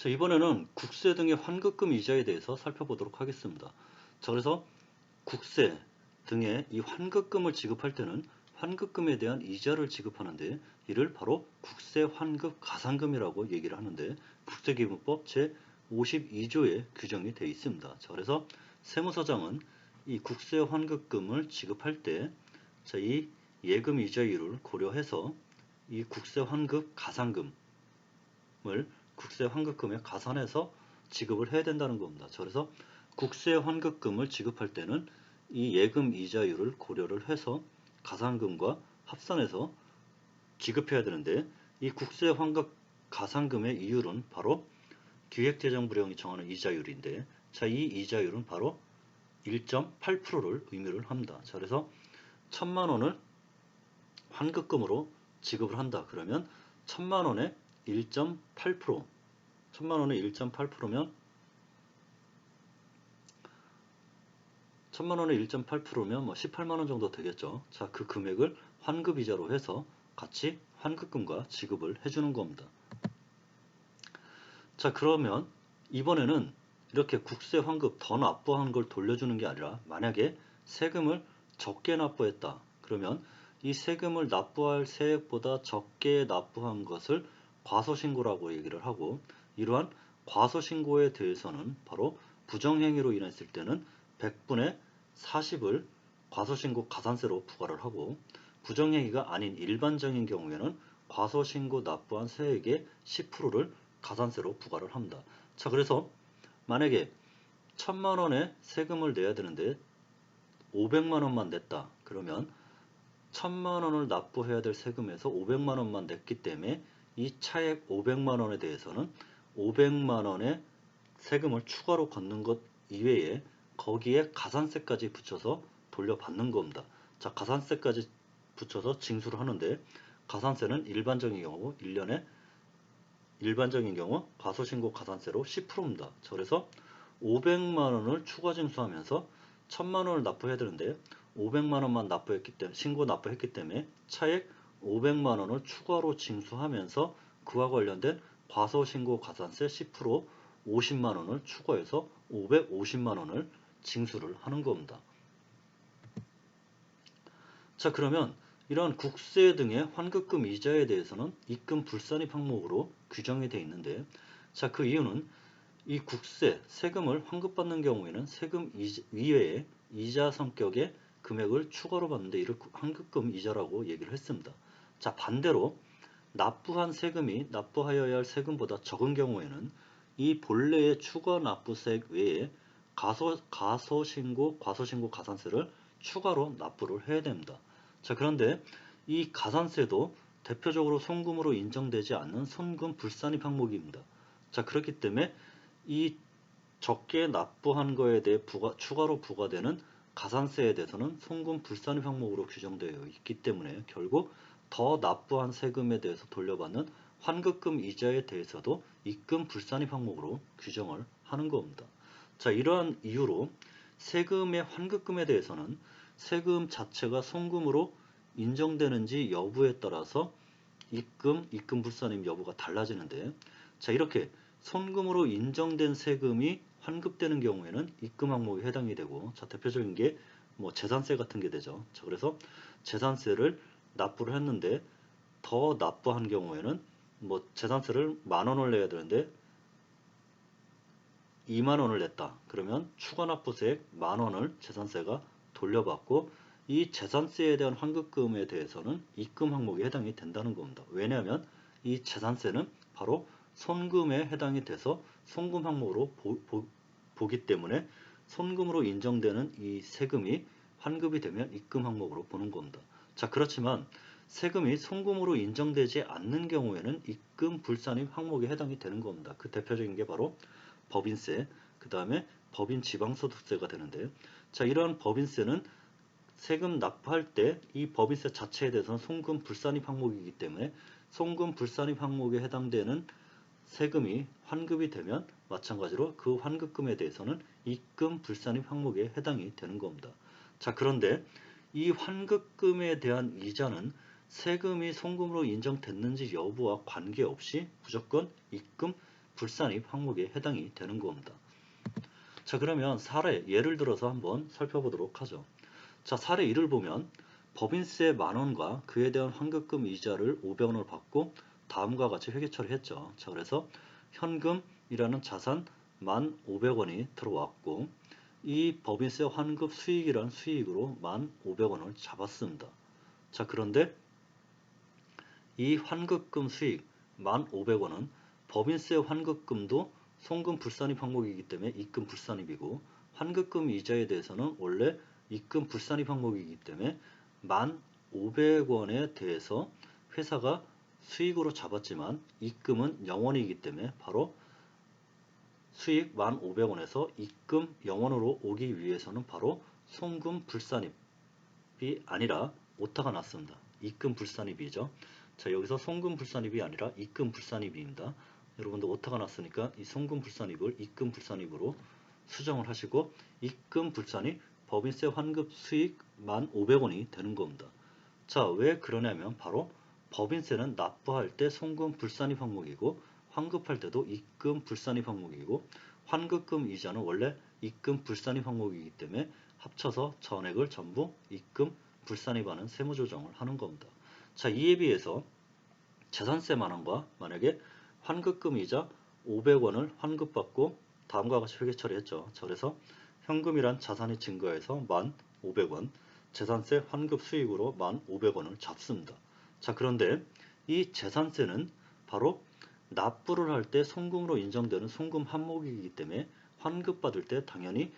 자, 이번에는 국세 등의 환급금 이자에 대해서 살펴보도록 하겠습니다. 자, 그래서 국세 등의 이 환급금을 지급할 때는 환급금에 대한 이자를 지급하는데 이를 바로 국세 환급 가산금이라고 얘기를 하는데 국세기금법 제 52조에 규정이 되어 있습니다. 자, 그래서 세무서장은 이 국세 환급금을 지급할 때 자, 이 예금 이자율을 고려해서 이 국세 환급 가산금을 국세 환급금에 가산해서 지급을 해야 된다는 겁니다. 자, 그래서 국세 환급금을 지급할 때는 이 예금 이자율을 고려를 해서 가산금과 합산해서 지급해야 되는데 이 국세 환급 가산금의 이율은 바로 기획재정부령이 정하는 이자율인데 자, 이 이자율은 바로 1.8%를 의미를 합니다. 자, 그래서 천만 원을 환급금으로 지급을 한다. 그러면 천만 원에 1.8% 천만 원에 1.8%면 천만 원에 1.8%면 뭐 18만 원 정도 되겠죠. 자, 그 금액을 환급 이자로 해서 같이 환급금과 지급을 해주는 겁니다. 자, 그러면 이번에는 이렇게 국세 환급 더 납부한 걸 돌려주는 게 아니라 만약에 세금을 적게 납부했다. 그러면 이 세금을 납부할 세액보다 적게 납부한 것을 과소신고라고 얘기를 하고 이러한 과소신고에 대해서는 바로 부정행위로 인했을 때는 100분의 40을 과소신고 가산세로 부과를 하고 부정행위가 아닌 일반적인 경우에는 과소신고 납부한 세액의 10%를 가산세로 부과를 합니다. 자 그래서 만약에 천만 원의 세금을 내야 되는데 500만 원만 냈다. 그러면 천만 원을 납부해야 될 세금에서 500만 원만 냈기 때문에 이 차액 500만 원에 대해서는 500만 원의 세금을 추가로 걷는 것 이외에 거기에 가산세까지 붙여서 돌려받는 겁니다. 자, 가산세까지 붙여서 징수를 하는데 가산세는 일반적인 경우 1년에 일반적인 경우 과소신고 가산세로 10%입니다. 그래서 500만 원을 추가 징수하면서 1000만 원을 납부해야 되는데 500만 원만 납부했기 때문에 신고 납부했기 때문에 차액 500만 원을 추가로 징수하면서 그와 관련된 과소신고 가산세 10% 50만 원을 추가해서 550만 원을 징수를 하는 겁니다. 자 그러면 이러한 국세 등의 환급금 이자에 대해서는 입금 불산입 항목으로 규정이 되어 있는데 자 그 이유는 이 국세 세금을 환급받는 경우에는 세금 이외에 이자 성격의 금액을 추가로 받는데 이를 환급금 이자라고 얘기를 했습니다. 자 반대로 납부한 세금이 납부하여야 할 세금보다 적은 경우에는 이 본래의 추가 납부세액 외에 가소, 가소신고, 과소신고 가산세를 추가로 납부를 해야 됩니다. 자 그런데 이 가산세도 대표적으로 송금으로 인정되지 않는 손금 불산입 항목입니다. 자 그렇기 때문에 이 적게 납부한 거에 대해 부가, 추가로 부과되는 가산세에 대해서는 송금 불산입 항목으로 규정되어 있기 때문에 결국 더 납부한 세금에 대해서 돌려받는 환급금 이자에 대해서도 입금 불산입 항목으로 규정을 하는 겁니다. 자 이러한 이유로 세금의 환급금에 대해서는 세금 자체가 송금으로 인정되는지 여부에 따라서 입금, 입금 불산임 여부가 달라지는데 자 이렇게 손금으로 인정된 세금이 환급되는 경우에는 입금 항목에 해당이 되고 자 대표적인 게 뭐 재산세 같은 게 되죠. 자 그래서 재산세를 납부를 했는데 더 납부한 경우에는 뭐 재산세를 만 원을 내야 되는데 2만 원을 냈다. 그러면 추가 납부세액 만 원을 재산세가 돌려받고 이 재산세에 대한 환급금에 대해서는 입금 항목에 해당이 된다는 겁니다. 왜냐하면 이 재산세는 바로 손금에 해당이 돼서 손금 항목으로 보, 기 때문에 손금으로 인정되는 이 세금이 환급이 되면 입금 항목으로 보는 겁니다. 자 그렇지만 세금이 송금으로 인정되지 않는 경우에는 입금 불산입 항목에 해당이 되는 겁니다. 그 대표적인 게 바로 법인세, 그 다음에 법인 지방소득세가 되는데 자 이러한 법인세는 세금 납부할 때 이 법인세 자체에 대해서는 송금 불산입 항목이기 때문에 송금 불산입 항목에 해당되는 세금이 환급이 되면 마찬가지로 그 환급금에 대해서는 입금 불산입 항목에 해당이 되는 겁니다. 자 그런데 이 환급금에 대한 이자는 세금이 송금으로 인정됐는지 여부와 관계없이 무조건 입금 불산입 항목에 해당이 되는 겁니다. 자 그러면 사례 예를 들어서 한번 살펴보도록 하죠. 자 사례 1을 보면 법인세 만원과 그에 대한 환급금 이자를 500원을 받고 다음과 같이 회계 처리했죠. 자 그래서 현금이라는 자산 1,500원이 들어왔고 이 법인세 환급 수익이란 수익으로 1,500원을 잡았습니다. 자 그런데 이 환급금 수익 1,500원은 법인세 환급금도 송금 불산입 항목이기 때문에 입금 불산입이고 환급금 이자에 대해서는 원래 입금 불산입 항목이기 때문에 1,500원에 대해서 회사가 수익으로 잡았지만 입금은 0원이기 때문에 바로 수익 1,500원에서 입금 0원으로 오기 위해서는 바로 송금 불산입이 아니라 오타가 났습니다. 입금 불산입이죠. 자 여기서 송금 불산입이 아니라 입금 불산입입니다. 여러분들 오타가 났으니까 이 송금 불산입을 입금 불산입으로 수정을 하시고 입금 불산입 법인세 환급 수익 1,500원이 되는 겁니다. 자 왜 그러냐면 바로 법인세는 납부할 때 송금 불산입 항목이고 환급할 때도 입금 불산입 항목이고 환급금 이자는 원래 입금 불산입 항목이기 때문에 합쳐서 전액을 전부 입금 불산입하는 세무조정을 하는 겁니다. 자 이에 비해서 재산세 만원과 만약에 환급금 이자 500원을 환급받고 다음과 같이 회계 처리했죠. 자, 그래서 현금이란 자산이 증가해서 1,500원, 재산세 환급 수익으로 1,500원을 잡습니다. 자 그런데 이 재산세는 바로 납부를 할 때 송금으로 인정되는 송금 항목이기 때문에 환급받을 때 당연히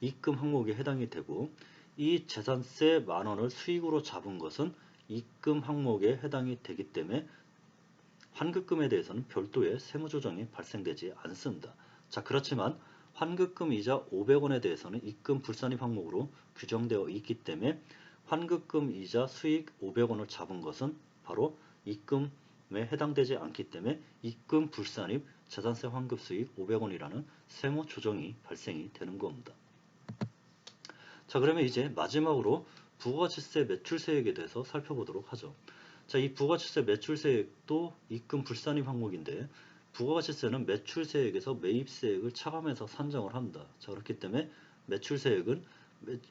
입금 항목에 해당이 되고 이 재산세 만원을 수익으로 잡은 것은 입금 항목에 해당이 되기 때문에 환급금에 대해서는 별도의 세무조정이 발생되지 않습니다. 자 그렇지만 환급금 이자 500원에 대해서는 입금 불산입 항목으로 규정되어 있기 때문에 환급금 이자 수익 500원을 잡은 것은 바로 입금에 해당되지 않기 때문에 입금 불산입 재산세 환급 수익 500원이라는 세무 조정이 발생이 되는 겁니다. 자 그러면 이제 마지막으로 부가가치세 매출세액에 대해서 살펴보도록 하죠. 자, 이 부가가치세 매출세액도 입금 불산입 항목인데 부가가치세는 매출세액에서 매입세액을 차감해서 산정을 합니다. 자, 그렇기 때문에 매출세액은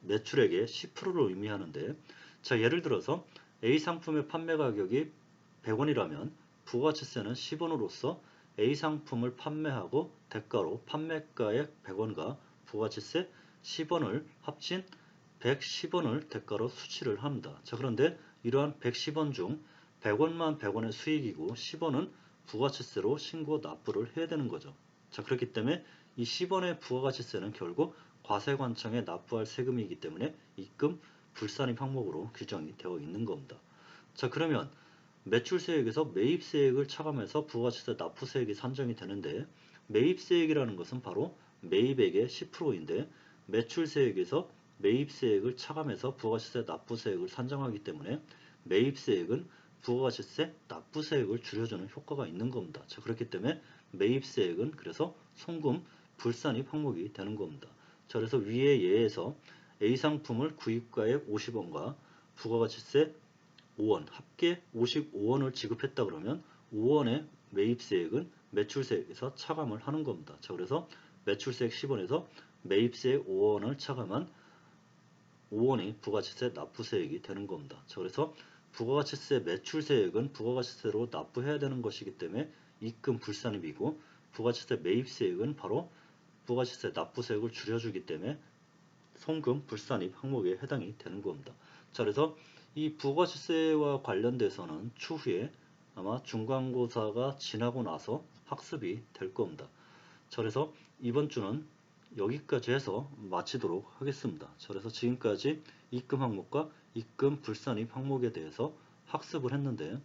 매, 출액의 10%를 의미하는데 자, 예를 들어서 A 상품의 판매 가격이 100원이라면 부가가치세는 10원으로서 A 상품을 판매하고 대가로 판매가액 100원과 부가가치세 10원을 합친 110원을 대가로 수치를 합니다. 자 그런데 이러한 110원 중 100원만 100원의 수익이고 10원은 부가치세로 신고 납부를 해야 되는 거죠. 자 그렇기 때문에 이 10원의 부가가치세는 결국 과세관청에 납부할 세금이기 때문에 입금 불산입 항목으로 규정이 되어 있는 겁니다. 자 그러면 매출세액에서 매입세액을 차감해서 부가가치세 납부세액이 산정이 되는데 매입세액이라는 것은 바로 매입액의 10%인데 매출세액에서 매입세액을 차감해서 부가가치세 납부세액을 산정하기 때문에 매입세액은 부가가치세 납부세액을 줄여주는 효과가 있는 겁니다. 자, 그렇기 때문에 매입세액은 그래서 송금 불산입 항목이 되는 겁니다. 자, 그래서 위의 예에서 A 상품을 구입가액 50원과 부가가치세 5원 합계 55원을 지급했다 그러면 5원의 매입세액은 매출세액에서 차감을 하는 겁니다. 자, 그래서 매출세액 10원에서 매입세액 5원을 차감한 5원이 부가가치세 납부세액이 되는 겁니다. 자, 그래서 부가가치세 매출세액은 부가가치세로 납부해야 되는 것이기 때문에 입금 불산입이고 부가가치세 매입세액은 바로 부가가치세 납부세액을 줄여주기 때문에 송금 불산입 항목에 해당이 되는 겁니다. 자, 그래서 이 부가가치세와 관련돼서는 추후에 아마 중간고사가 지나고 나서 학습이 될 겁니다. 자, 그래서 이번 주는 여기까지 해서 마치도록 하겠습니다. 그래서 지금까지 입금 항목과 입금 불산입 항목에 대해서 학습을 했는데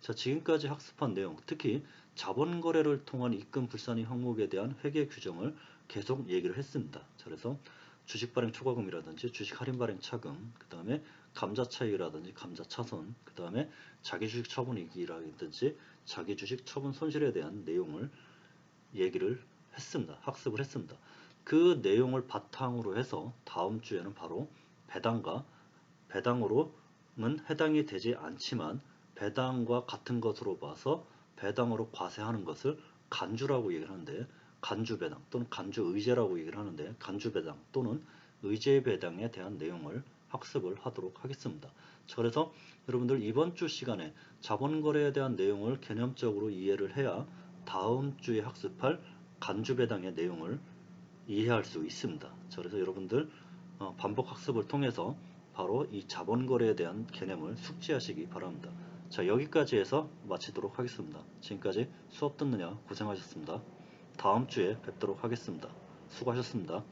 자 지금까지 학습한 내용 특히 자본 거래를 통한 입금 불산입 항목에 대한 회계 규정을 계속 얘기를 했습니다. 그래서 주식 발행 초과금이라든지 주식 할인 발행 차금, 그 다음에 감자 차익이라든지 감자 차손, 그 다음에 자기 주식 처분 이익이라든지 자기 주식 처분 손실에 대한 내용을 얘기를 했습니다. 학습을 했습니다. 그 내용을 바탕으로 해서 다음 주에는 바로 배당과 배당으로는 해당이 되지 않지만 배당과 같은 것으로 봐서 배당으로 과세하는 것을 간주라고 얘기를 하는데 간주배당 또는 간주의제라고 얘기를 하는데 간주배당 또는 의제배당에 대한 내용을 학습을 하도록 하겠습니다. 자, 그래서 여러분들 이번 주 시간에 자본거래에 대한 내용을 개념적으로 이해를 해야 다음 주에 학습할 간주배당의 내용을 이해할 수 있습니다. 자, 그래서 여러분들 어, 반복 학습을 통해서 바로 이 자본거래에 대한 개념을 숙지하시기 바랍니다. 자, 여기까지 해서 마치도록 하겠습니다. 지금까지 수업 듣느냐 고생하셨습니다. 다음 주에 뵙도록 하겠습니다. 수고하셨습니다.